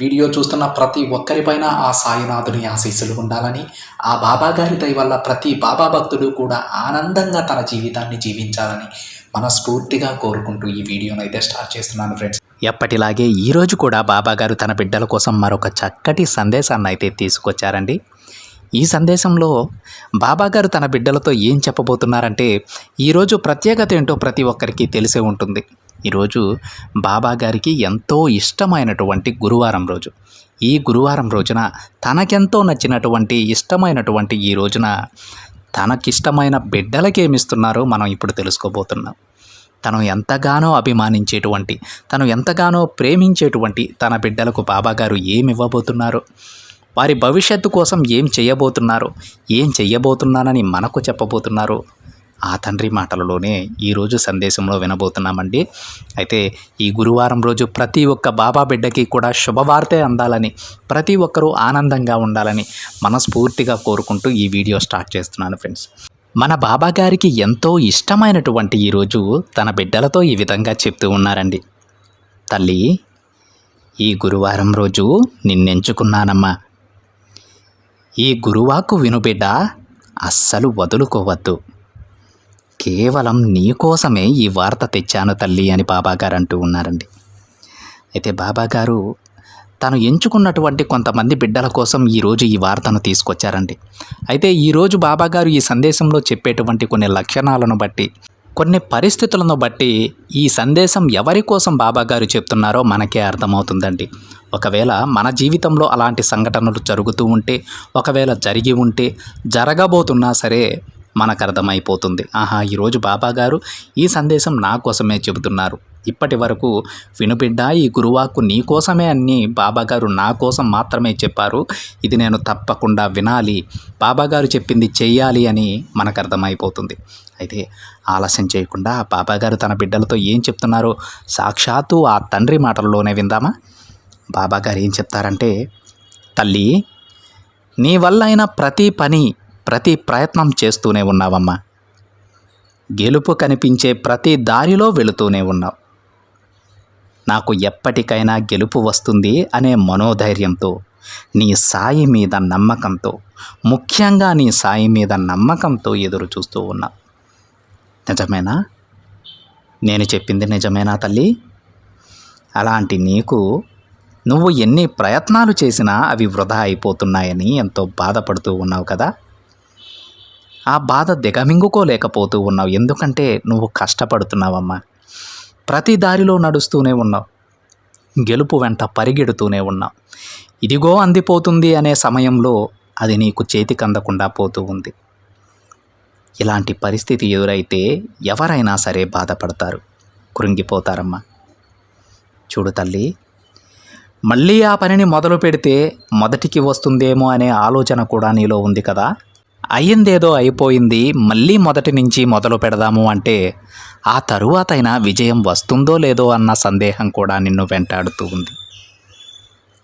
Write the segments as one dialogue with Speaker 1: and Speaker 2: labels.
Speaker 1: Video చూస్తున్న ప్రతి ఒక్కరిపైన ఆ సాయినాథుని ఆశీస్సులు ఉండాలని ఆ బాబా గారి దయ వల్ల ప్రతి బాబా భక్తుడు కూడా ఆనందంగా తన జీవితాన్ని జీవించాలని మనస్ఫూర్తిగా కోరుకుంటూ ఈ వీడియోను అయితే స్టార్ట్ చేస్తున్నాను ఫ్రెండ్స్. ఎప్పటిలాగే ఈరోజు కూడా బాబా గారు తన బిడ్డల కోసం మరొక చక్కటి సందేశాన్ని అయితే తీసుకొచ్చారండి. ఈ సందేశంలో బాబాగారు తన బిడ్డలతో ఏం చెప్పబోతున్నారంటే ఈరోజు ప్రత్యేకత ఏంటో ప్రతి ఒక్కరికి తెలిసే ఉంటుంది. ఈరోజు బాబా గారికి ఎంతో ఇష్టమైనటువంటి గురువారం రోజు. ఈ గురువారం రోజున తనకెంతో నచ్చినటువంటి ఇష్టమైనటువంటి ఈ రోజున తనకిష్టమైన బిడ్డలకేమిస్తున్నారో మనం ఇప్పుడు తెలుసుకోబోతున్నాం. తను ఎంతగానో అభిమానించేటువంటి తను ఎంతగానో ప్రేమించేటువంటి తన బిడ్డలకు బాబాగారు ఏమి ఇవ్వబోతున్నారో వారి భవిష్యత్తు కోసం ఏం చేయబోతున్నారో ఏం చెయ్యబోతున్నానని మనకు చెప్పబోతున్నారో ఆ తండ్రి మాటలలోనే ఈరోజు సందేశంలో వినబోతున్నామండి. అయితే ఈ గురువారం రోజు ప్రతి ఒక్క బాబా బిడ్డకి కూడా శుభవార్తే అందాలని ప్రతి ఒక్కరూ ఆనందంగా ఉండాలని మనస్ఫూర్తిగా కోరుకుంటూ ఈ వీడియో స్టార్ట్ చేస్తున్నాను ఫ్రెండ్స్. మన బాబా గారికి ఎంతో ఇష్టమైనటువంటి ఈరోజు తన బిడ్డలతో ఈ విధంగా చెప్తూ ఉన్నారండి. తల్లి ఈ గురువారం రోజు నిన్నెంచుకున్నానమ్మా. ఈ గురువాకు వినుబిడ్డ అస్సలు వదులుకోవద్దు. కేవలం నీకోసమే ఈ వార్త తెచ్చాను తల్లి అని బాబాగారు అంటూ ఉన్నారండి. అయితే బాబాగారు తను ఎంచుకున్నటువంటి కొంతమంది బిడ్డల కోసం ఈరోజు ఈ వార్తను తీసుకొచ్చారండి. అయితే ఈరోజు బాబాగారు ఈ సందేశంలో చెప్పేటువంటి కొన్ని లక్షణాలను బట్టి కొన్ని పరిస్థితులను బట్టి ఈ సందేశం ఎవరి కోసం బాబాగారు చెప్తున్నారో మనకే అర్థమవుతుందండి. ఒకవేళ మన జీవితంలో అలాంటి సంఘటనలు జరుగుతూ ఉంటే ఒకవేళ జరిగి ఉంటే జరగబోతున్నా సరే మనకు అర్థమైపోతుంది. ఆహా ఈరోజు బాబా గారు ఈ సందేశం నా కోసమే చెబుతున్నారు. ఇప్పటి వరకు వినుబిడ్డ ఈ గురువాకు నీ కోసమే అన్ని బాబాగారు నా కోసం మాత్రమే చెప్పారు. ఇది నేను తప్పకుండా వినాలి. బాబాగారు చెప్పింది చెయ్యాలి అని మనకు అర్థమైపోతుంది. అయితే ఆలస్యం చేయకుండా బాబాగారు తన బిడ్డలతో ఏం చెప్తున్నారో సాక్షాత్తు ఆ తండ్రి మాటల్లోనే విందామా? బాబాగారు ఏం చెప్తారంటే తల్లి నీ వల్ల అయిన ప్రతి పని ప్రతి ప్రయత్నం చేస్తూనే ఉన్నావమ్మా. గెలుపు కనిపించే ప్రతి దారిలో వెళుతూనే ఉన్నావు. నాకు ఎప్పటికైనా గెలుపు వస్తుంది అనే మనోధైర్యంతో నీ సాయి మీద నమ్మకంతో ముఖ్యంగా నీ సాయి మీద నమ్మకంతో ఎదురు చూస్తూ ఉన్నా నిజమేనా? నేను చెప్పింది నిజమేనా తల్లి? అలాంటి నీకు నువ్వు ఎన్ని ప్రయత్నాలు చేసినా అవి వృధా అయిపోతున్నాయని ఎంతో బాధపడుతూ ఉన్నావు కదా? ఆ బాధ దిగమింగుకోలేకపోతూ ఉన్నావు. ఎందుకంటే నువ్వు కష్టపడుతున్నావమ్మా. ప్రతి దారిలో నడుస్తూనే ఉన్నావు. గెలుపు వెంట పరిగెడుతూనే ఉన్నావు. ఇదిగో అందిపోతుంది అనే సమయంలో అది నీకు చేతికి అందకుండా పోతూ ఉంది. ఇలాంటి పరిస్థితి ఎదురైతే ఎవరైనా సరే బాధపడతారు. కృంగిపోతారమ్మా. చూడు తల్లి మళ్ళీ ఆ పనిని మొదలు పెడితే మొదటికి వస్తుందేమో అనే ఆలోచన కూడా నీలో ఉంది కదా. అయ్యిందేదో అయిపోయింది మళ్ళీ మొదటి నుంచి మొదలు పెడదాము అంటే ఆ తరువాతైనా విజయం వస్తుందో లేదో అన్న సందేహం కూడా నిన్ను వెంటాడుతూ ఉంది.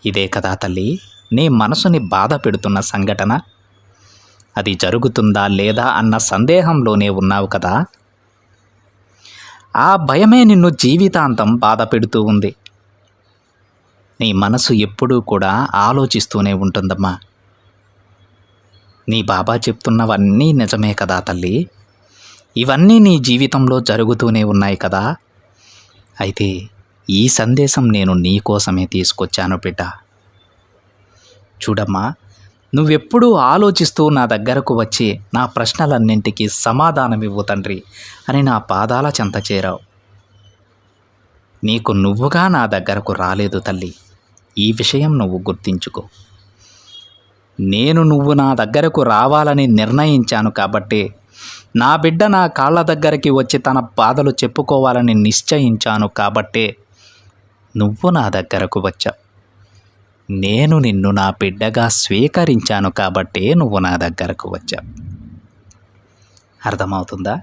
Speaker 1: ఇదే కదా తల్లి నీ మనసుని బాధ పెడుతున్న సంఘటన? అది జరుగుతుందా లేదా అన్న సందేహంలోనే ఉన్నావు కదా? ఆ భయమే నిన్ను జీవితాంతం బాధ పెడుతూ ఉంది. నీ మనసు ఎప్పుడూ కూడా ఆలోచిస్తూనే ఉంటుందమ్మా. నీ బాబా చెప్తున్నవన్నీ నిజమే కదా తల్లి. ఇవన్నీ నీ జీవితంలో జరుగుతూనే ఉన్నాయి కదా. అయితే ఈ సందేశం నేను నీ కోసమే తీసుకొచ్చాను బిడ్డ. చూడమ్మా నువ్వెప్పుడూ ఆలోచిస్తూ నా దగ్గరకు వచ్చి నా ప్రశ్నలన్నింటికీ సమాధానమివ్వు తండ్రి అని నా పాదాల చెంత చేరావు. నీకు నువ్వుగా నా దగ్గరకు రాలేదు తల్లి. ఈ విషయం నువ్వు గుర్తించుకో. నేను నువ్వు నా దగ్గరకు రావాలని నిర్ణయించాను కాబట్టి నా బిడ్డ నా కాళ్ళ దగ్గరికి వచ్చి తన బాధలు చెప్పుకోవాలని నిశ్చయించాను కాబట్టే నువ్వు నా దగ్గరకు వచ్చావు. నేను నిన్ను నా బిడ్డగా స్వీకరించాను కాబట్టే నువ్వు నా దగ్గరకు వచ్చావు. అర్థమవుతుందా?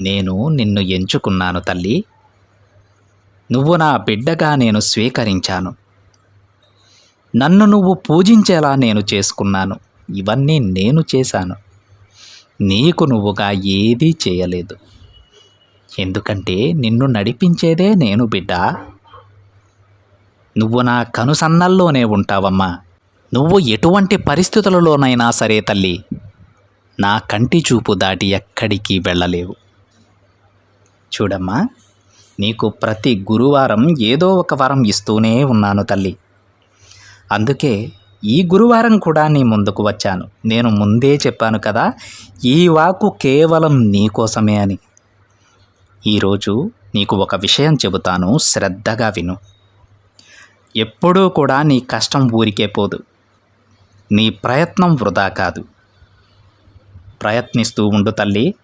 Speaker 1: నేను నిన్ను ఎంచుకున్నాను తల్లి. నువ్వు నా బిడ్డగా నేను స్వీకరించాను. నన్ను నువ్వు పూజించేలా నేను చేసుకున్నాను. ఇవన్నీ నేను చేశాను. నీకు నువ్వుగా ఏదీ చేయలేదు. ఎందుకంటే నిన్ను నడిపించేదే నేను బిడ్డ. నువ్వు నా కనుసన్నల్లోనే ఉంటావమ్మా. నువ్వు ఎటువంటి పరిస్థితులలోనైనా సరే తల్లి నా కంటి చూపు దాటి ఎక్కడికి వెళ్ళలేవు. చూడమ్మా నీకు ప్రతి గురువారం ఏదో ఒక వరం ఇస్తూనే ఉన్నాను తల్లి. అందుకే ఈ గురువారం కూడా నీ ముందుకు వచ్చాను. నేను ముందే చెప్పాను కదా ఈ వాకు కేవలం నీ కోసమే అని. ఈరోజు నీకు ఒక విషయం చెబుతాను శ్రద్ధగా విను. ఎప్పుడూ కూడా నీ కష్టం ఊరికే పోదు. నీ ప్రయత్నం వృధా కాదు. ప్రయత్నిస్తూ ఉండు తల్లి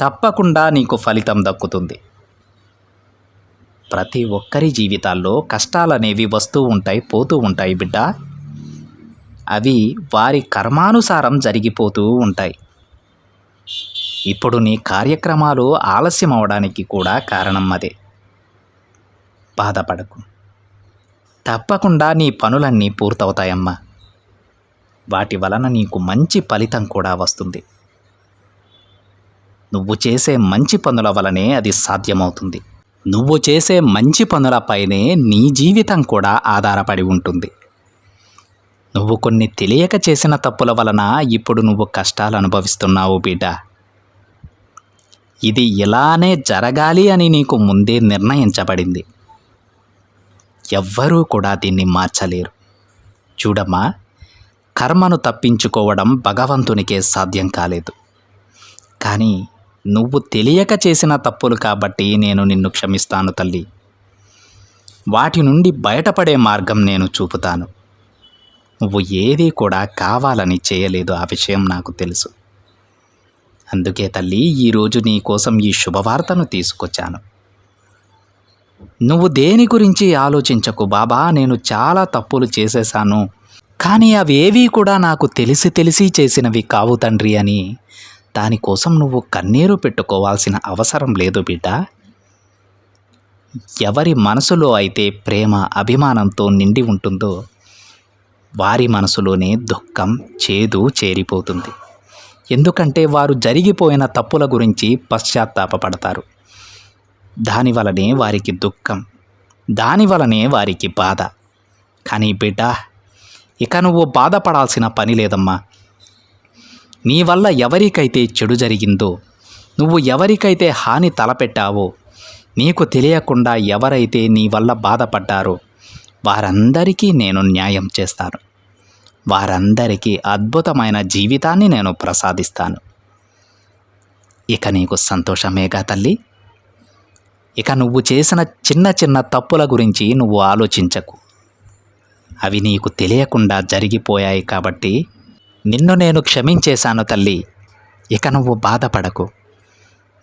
Speaker 1: తప్పకుండా నీకు ఫలితం దక్కుతుంది. ప్రతి ఒక్కరి జీవితాల్లో కష్టాలనేవి వస్తూ ఉంటాయి పోతూ ఉంటాయి బిడ్డ. అవి వారి కర్మానుసారం జరిగిపోతూ ఉంటాయి. ఇప్పుడు నీ కార్యక్రమాలు ఆలస్యం అవడానికి కూడా కారణం అదే. బాధపడకు. తప్పకుండా నీ పనులన్నీ పూర్తవుతాయమ్మా. వాటి వలన నీకు మంచి ఫలితం కూడా వస్తుంది. నువ్వు చేసే మంచి పనుల వలనే అది సాధ్యమవుతుంది. నువ్వు చేసే మంచి పనులపైనే నీ జీవితం కూడా ఆధారపడి ఉంటుంది. నువ్వు కొన్ని తెలియక చేసిన తప్పుల వలన ఇప్పుడు నువ్వు కష్టాలు అనుభవిస్తున్నావు బిడ్డ. ఇది ఇలానే జరగాలి అని నీకు ముందే నిర్ణయించబడింది. ఎవ్వరూ కూడా దీన్ని మార్చలేరు. చూడమ్మా కర్మను తప్పించుకోవడం భగవంతునికే సాధ్యం కాలేదు. కానీ నువ్వు తెలియక చేసిన తప్పులు కాబట్టి నేను నిన్ను క్షమిస్తాను తల్లి. వాటి నుండి బయటపడే మార్గం నేను చూపుతాను. నువ్వు ఏదీ కూడా కావాలని చేయలేదు ఆ విషయం నాకు తెలుసు. అందుకే తల్లి ఈరోజు నీ కోసం ఈ శుభవార్తను తీసుకొచ్చాను. నువ్వు దేని గురించి ఆలోచించకు బాబా నేను చాలా తప్పులు చేసేశాను. కానీ అవేవీ కూడా నాకు తెలిసి తెలిసి చేసినవి కావు తండ్రి అని దానికోసం నువ్వు కన్నీరు పెట్టుకోవాల్సిన అవసరం లేదు బిడ్డ. ఎవరి మనసులో అయితే ప్రేమ అభిమానంతో నిండి ఉంటుందో వారి మనసులోనే దుఃఖం చేదు చేరిపోతుంది. ఎందుకంటే వారు జరిగిపోయిన తప్పుల గురించి పశ్చాత్తాపపడతారు. దానివలనే వారికి దుఃఖం దానివలనే వారికి బాధ. కానీ బిడ్డ ఇక నువ్వు బాధపడాల్సిన పని లేదమ్మా. నీ వల్ల ఎవరికైతే చెడు జరిగిందో నువ్వు ఎవరికైతే హాని తలపెట్టావో నీకు తెలియకుండా ఎవరైతే నీ వల్ల బాధపడ్డారో వారందరికీ నేను న్యాయం చేస్తాను. వారందరికీ అద్భుతమైన జీవితాన్ని నేను ప్రసాదిస్తాను. ఇక నీకు సంతోషమేగా తల్లి. ఇక నువ్వు చేసిన చిన్న చిన్న తప్పుల గురించి నువ్వు ఆలోచించకు. అవి నీకు తెలియకుండా జరిగిపోయాయి కాబట్టి నిన్ను నేను క్షమించేశాను తల్లి. ఇక నువ్వు బాధపడకు.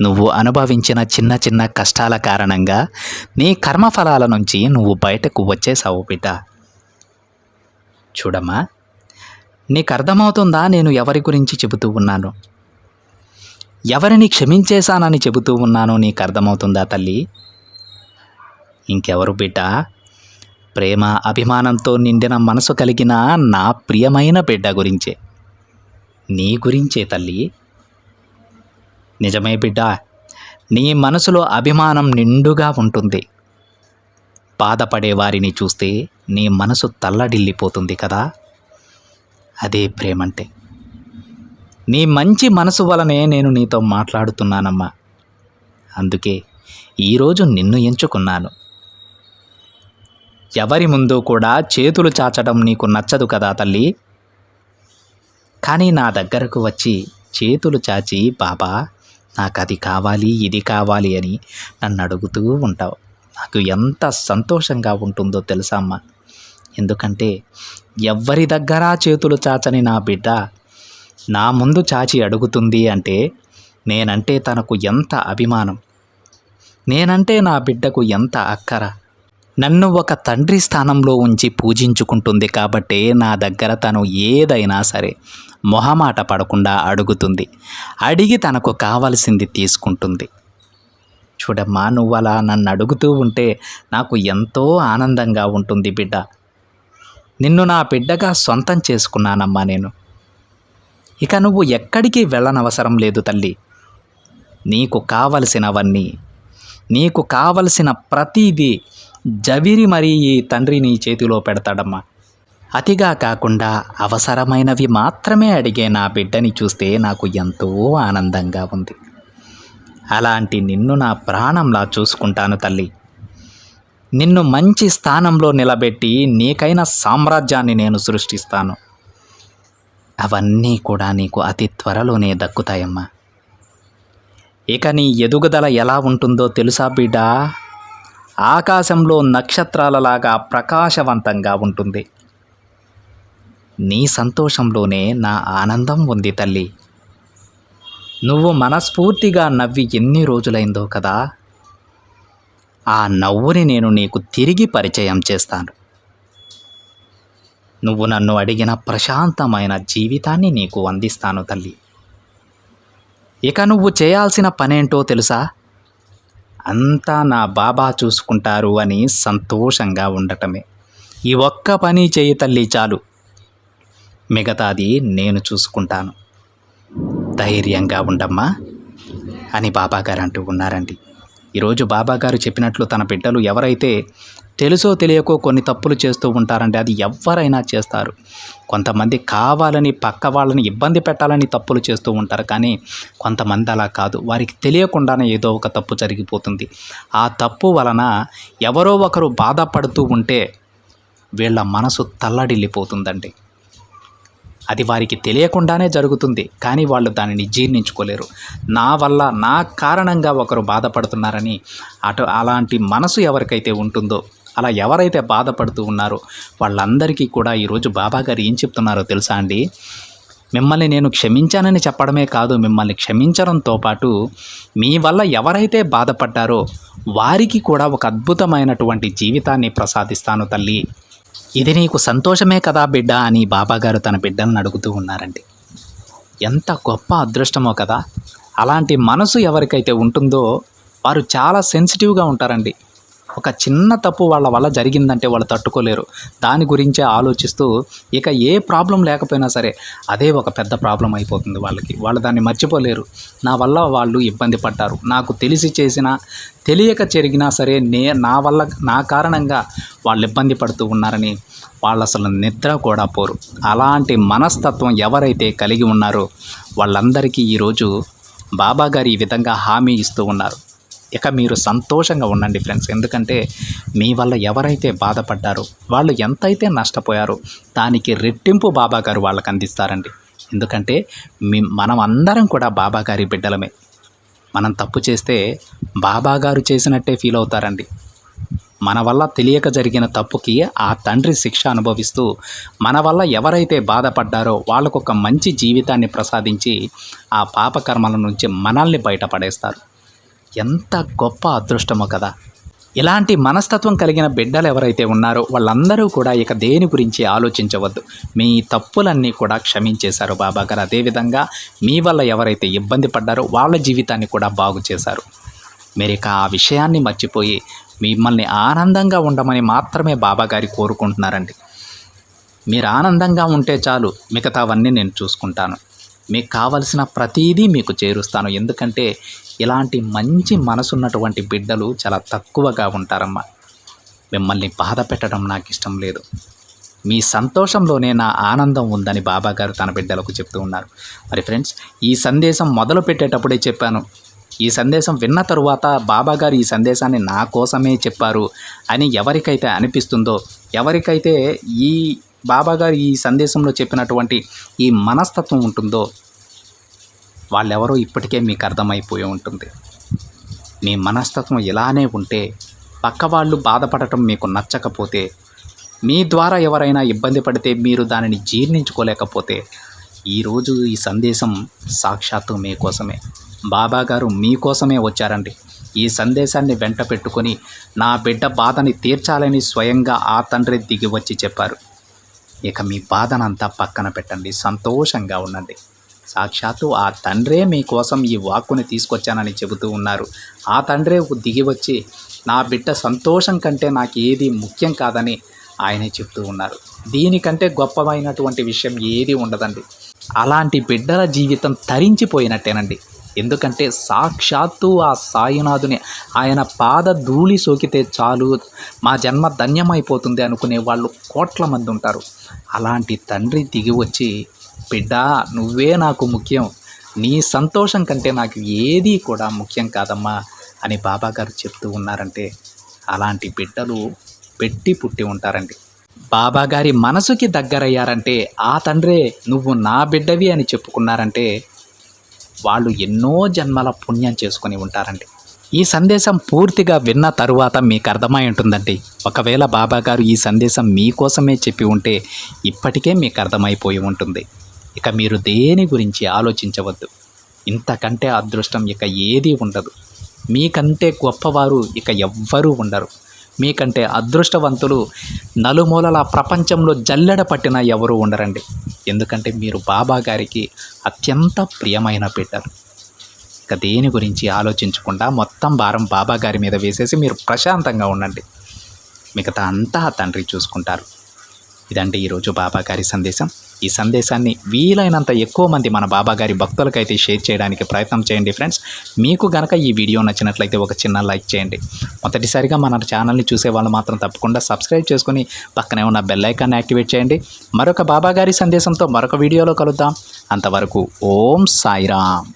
Speaker 1: నువ్వు అనుభవించిన చిన్న చిన్న కష్టాల కారణంగా నీ కర్మఫలాల నుంచి నువ్వు బయటకు వచ్చేసావు బిడ్డ. చూడమ్మా నీకు అర్థమవుతుందా నేను ఎవరి గురించి చెబుతూ ఉన్నాను? ఎవరిని క్షమించేశానని చెబుతూ ఉన్నాను నీకు అర్థమవుతుందా తల్లి? ఇంకెవరు బిడ్డ? ప్రేమ అభిమానంతో నిండిన మనసు కలిగిన నా ప్రియమైన బిడ్డ గురించే. నీ గురించే తల్లి. నిజమే బిడ్డ నీ మనసులో అభిమానం నిండుగా ఉంటుంది. బాధపడే వారిని చూస్తే నీ మనసు తల్లడిల్లిపోతుంది కదా. అదే ప్రేమంటే. నీ మంచి మనసు వలనే నేను నీతో మాట్లాడుతున్నానమ్మా. అందుకే ఈరోజు నిన్ను ఎంచుకున్నాను. ఎవరి ముందు కూడా చేతులు చాచడం నీకు నచ్చదు కదా తల్లి. కానీ నా దగ్గరకు వచ్చి చేతులు చాచి బాబా నాకు అది కావాలి ఇది కావాలి అని నన్ను అడుగుతూ ఉంటావు. నాకు ఎంత సంతోషంగా ఉంటుందో తెలుసా అమ్మా? ఎందుకంటే ఎవ్వరి దగ్గర చేతులు చాచని నా బిడ్డ నా ముందు చాచి అడుగుతుంది అంటే నేనంటే తనకు ఎంత అభిమానం? నేనంటే నా బిడ్డకు ఎంత అక్కర? నన్ను ఒక తండ్రి స్థానంలో ఉంచి పూజించుకుంటుంది కాబట్టి నా దగ్గర తను ఏదైనా సరే మొహమాట పడకుండా అడుగుతుంది. అడిగి తనకు కావలసింది తీసుకుంటుంది.
Speaker 2: చూడమ్మా నువ్వు అలా నన్ను అడుగుతూ ఉంటే నాకు ఎంతో ఆనందంగా ఉంటుంది బిడ్డ. నిన్ను నా బిడ్డగా సొంతం చేసుకున్నానమ్మా నేను. ఇక నువ్వు ఎక్కడికి వెళ్ళనవసరం లేదు తల్లి. నీకు కావలసినవన్నీ నీకు కావలసిన ప్రతిదీ జవిరి మరీ ఈ తండ్రి నీ చేతిలో పెడతాడమ్మా. అతిగా కాకుండా అవసరమైనవి మాత్రమే అడిగే నా బిడ్డని చూస్తే నాకు ఎంతో ఆనందంగా ఉంది. అలాంటి నిన్ను నా ప్రాణంలా చూసుకుంటాను తల్లి. నిన్ను మంచి స్థానంలో నిలబెట్టి నీకైన సామ్రాజ్యాన్ని నేను సృష్టిస్తాను. అవన్నీ కూడా నీకు అతి త్వరలోనే దక్కుతాయమ్మా. ఇక నీ ఎదుగుదల ఎలా ఉంటుందో తెలుసా బిడ్డా? ఆకాశంలో నక్షత్రాలలాగా ప్రకాశవంతంగా ఉంటుంది. నీ సంతోషంలోనే నా ఆనందం ఉంది తల్లి. నువ్వు మనస్ఫూర్తిగా నవ్వి ఎన్ని రోజులైందో కదా. ఆ నవ్వుని నేను నీకు తిరిగి పరిచయం చేస్తాను. నువ్వు నన్ను అడిగిన ప్రశాంతమైన జీవితాన్ని నీకు అందిస్తాను తల్లి. ఇక నువ్వు చేయాల్సిన పనేంటో తెలుసా? అంతా నా బాబా చూసుకుంటారు అని సంతోషంగా ఉండటమే. ఈ ఒక్క పని చేయి తల్లి చాలు. మిగతాది నేను చూసుకుంటాను. ధైర్యంగా ఉండమ్మా అని బాబాగారు అంటూ ఉన్నారండి. ఈరోజు బాబాగారు చెప్పినట్లు తన బిడ్డలు ఎవరైతే తెలుసో తెలియకో కొన్ని తప్పులు చేస్తూ ఉంటారంటే అది ఎవరైనా చేస్తారు. కొంతమంది కావాలని పక్క వాళ్ళని ఇబ్బంది పెట్టాలని తప్పులు చేస్తూ ఉంటారు. కానీ కొంతమంది అలా కాదు. వారికి తెలియకుండానే ఏదో ఒక తప్పు జరిగిపోతుంది. ఆ తప్పు వలన ఎవరో ఒకరు బాధపడుతూ ఉంటే వీళ్ళ మనసు తల్లడిల్లిపోతుందండి. అది వారికి తెలియకుండానే జరుగుతుంది. కానీ వాళ్ళు దానిని జీర్ణించుకోలేరు. నా వల్ల నా కారణంగా ఒకరు బాధపడుతున్నారని అటు అలాంటి మనసు ఎవరికైతే ఉంటుందో అలా ఎవరైతే బాధపడుతూ ఉన్నారో వాళ్ళందరికీ కూడా ఈరోజు బాబా గారు ఏం చెప్తున్నారో తెలుసా అండి? మిమ్మల్ని నేను క్షమించానని చెప్పడమే కాదు మిమ్మల్ని క్షమించడంతో పాటు మీ వల్ల ఎవరైతే బాధపడ్డారో వారికి కూడా ఒక అద్భుతమైనటువంటి జీవితాన్ని ప్రసాదిస్తాను తల్లి. ఇది నీకు సంతోషమే కదా బిడ్డ అని బాబాగారు తన బిడ్డలను అడుగుతూ ఉన్నారండి. ఎంత గొప్ప అదృష్టమో కదా! అలాంటి మనసు ఎవరికైతే ఉంటుందో వారు చాలా సెన్సిటివ్గా ఉంటారండి. ఒక చిన్న తప్పు వాళ్ళ వల్ల జరిగిందంటే వాళ్ళు తట్టుకోలేరు. దాని గురించే ఆలోచిస్తూ ఇక ఏ ప్రాబ్లం లేకపోయినా సరే అదే ఒక పెద్ద ప్రాబ్లం అయిపోతుంది వాళ్ళకి. వాళ్ళు దాన్ని మర్చిపోలేరు. నా వల్ల వాళ్ళు ఇబ్బంది పడ్డారు. నాకు తెలిసి చేసినా తెలియక జరిగినా సరే నే నా వల్ల నా కారణంగా వాళ్ళు ఇబ్బంది పడుతూ ఉన్నారని వాళ్ళు అసలు నిద్ర కూడా పోరు. అలాంటి మనస్తత్వం ఎవరైతే కలిగి ఉన్నారో వాళ్ళందరికీ ఈరోజు బాబా గారు ఈ విధంగా హామీ ఇస్తూ ఉన్నారు. ఇక మీరు సంతోషంగా ఉండండి ఫ్రెండ్స్. ఎందుకంటే మీ వల్ల ఎవరైతే బాధపడ్డారో వాళ్ళు ఎంతైతే నష్టపోయారో దానికి రెట్టింపు బాబా గారు అందిస్తారండి. ఎందుకంటే మీ మనం అందరం కూడా బాబా గారి బిడ్డలమే. మనం తప్పు చేస్తే బాబా గారు చేసినట్టే ఫీల్ అవుతారండి. మన వల్ల తెలియక జరిగిన తప్పుకి ఆ తండ్రి శిక్ష అనుభవిస్తూ మన వల్ల ఎవరైతే బాధపడ్డారో వాళ్ళకు ఒక మంచి జీవితాన్ని ప్రసాదించి ఆ పాపకర్మల నుంచి మనల్ని బయటపడేస్తారు. ఎంత గొప్ప అదృష్టమో కదా. ఇలాంటి మనస్తత్వం కలిగిన బిడ్డలు ఎవరైతే ఉన్నారో వాళ్ళందరూ కూడా ఇక దేని గురించి ఆలోచించవద్దు. మీ తప్పులన్నీ కూడా క్షమించేశారు బాబా గారు అదేవిధంగా మీ వల్ల ఎవరైతే ఇబ్బంది పడ్డారో వాళ్ళ జీవితాన్ని కూడా బాగు చేశారు. మీరు ఇక ఆ విషయాన్ని మర్చిపోయి మిమ్మల్ని ఆనందంగా ఉండమని మాత్రమే బాబాగారి కోరుకుంటున్నారండి. మీరు ఆనందంగా ఉంటే చాలు మిగతావన్నీ నేను చూసుకుంటాను. మీకు కావలసిన ప్రతీదీ మీకు చేరుస్తాను. ఎందుకంటే ఇలాంటి మంచి మనసున్నటువంటి బిడ్డలు చాలా తక్కువగా ఉంటారమ్మా. మిమ్మల్ని బాధ పెట్టడం నాకు ఇష్టం లేదు. మీ సంతోషంలోనే నా ఆనందం ఉందని బాబాగారు తన బిడ్డలకు చెప్తూ ఉన్నారు. మరి ఫ్రెండ్స్ ఈ సందేశం మొదలు పెట్టేటప్పుడే చెప్పాను. ఈ సందేశం విన్న తరువాత బాబాగారు ఈ సందేశాన్ని నా కోసమే చెప్పారు అని ఎవరికైతే అనిపిస్తుందో ఎవరికైతే ఈ బాబాగారు ఈ సందేశంలో చెప్పినటువంటి ఈ మనస్తత్వం ఉంటుందో వాళ్ళెవరో ఇప్పటికే మీకు అర్థమైపోయి ఉంటుంది. మీ మనస్తత్వం ఇలానే ఉంటే పక్క వాళ్ళు బాధపడటం మీకు నచ్చకపోతే మీ ద్వారా ఎవరైనా ఇబ్బంది పడితే మీరు దానిని జీర్ణించుకోలేకపోతే ఈరోజు ఈ సందేశం సాక్షాత్తు మీకోసమే బాబా గారు మీకోసమే వచ్చారండి. ఈ సందేశాన్ని వెంట పెట్టుకొని నా బిడ్డ బాధని తీర్చాలని స్వయంగా ఆ తండ్రి దిగి వచ్చి చెప్పారు. ఇక మీ బాధనంతా పక్కన పెట్టండి. సంతోషంగా ఉండండి. సాక్షాత్తు ఆ తండ్రే మీకోసం ఈ వాక్కుని తీసుకొచ్చానని చెబుతూ ఉన్నారు. ఆ తండ్రే దిగి వచ్చి నా బిడ్డ సంతోషం కంటే నాకు ఏది ముఖ్యం కాదని ఆయనే చెప్తూ ఉన్నారు. దీనికంటే గొప్పమైనటువంటి విషయం ఏది ఉండదండి. అలాంటి బిడ్డల జీవితం తరించిపోయినట్టేనండి. ఎందుకంటే సాక్షాత్తు ఆ సాయినాథుని ఆయన పాద ధూళి సోకితే చాలు మా జన్మ ధన్యమైపోతుంది అనుకునే వాళ్ళు కోట్ల మంది ఉంటారు. అలాంటి తండ్రి దిగి వచ్చి బిడ్డా నువ్వే నాకు ముఖ్యం. నీ సంతోషం కంటే నాకు ఏదీ కూడా ముఖ్యం కాదమ్మా అని బాబాగారు చెప్తూ ఉన్నారంటే అలాంటి బిడ్డలు పెట్టి పుట్టి ఉంటారండి. బాబాగారి మనసుకి దగ్గరయ్యారంటే ఆ తండ్రే నువ్వు నా బిడ్డవి అని చెప్పుకున్నారంటే వాళ్ళు ఎన్నో జన్మల పుణ్యం చేసుకొని ఉంటారండి. ఈ సందేశం పూర్తిగా విన్న తరువాత మీకు అర్థమై ఉంటుందండి. ఒకవేళ బాబాగారు ఈ సందేశం మీకోసమే చెప్పి ఉంటే ఇప్పటికే మీకు అర్థమైపోయి ఉంటుంది. ఇక మీరు దేని గురించి ఆలోచించవద్దు. ఇంతకంటే అదృష్టం ఇక ఏదీ ఉండదు. మీకంటే గొప్పవారు ఇక ఎవ్వరూ ఉండరు. మీకంటే అదృష్టవంతులు నలుమూలల ప్రపంచంలో జల్లెడ పట్టిన ఎవరు ఉండరండి. ఎందుకంటే మీరు బాబా గారికి అత్యంత ప్రియమైన బిడ్డలు. ఇక దేని గురించి ఆలోచించకుండా మొత్తం భారం బాబా గారి మీద వేసేసి మీరు ప్రశాంతంగా ఉండండి. మిగతా అంతా తండ్రి చూసుకుంటారు. ఇదండి ఈరోజు బాబా గారి సందేశం. ఈ సందేశాన్ని వీలైనంత ఎక్కువ మంది మన బాబాగారి భక్తులకైతే షేర్ చేయడానికి ప్రయత్నం చేయండి ఫ్రెండ్స్. మీకు గనక ఈ వీడియో నచ్చినట్లయితే ఒక చిన్న లైక్ చేయండి. మొదటిసారిగా మన ఛానల్ని చూసే వాళ్ళు మాత్రం తప్పకుండా సబ్స్క్రైబ్ చేసుకుని పక్కనే ఉన్న బెల్లైకాన్ని యాక్టివేట్ చేయండి. మరొక బాబాగారి సందేశంతో మరొక వీడియోలో కలుద్దాం. అంతవరకు ఓం సాయిరామ్.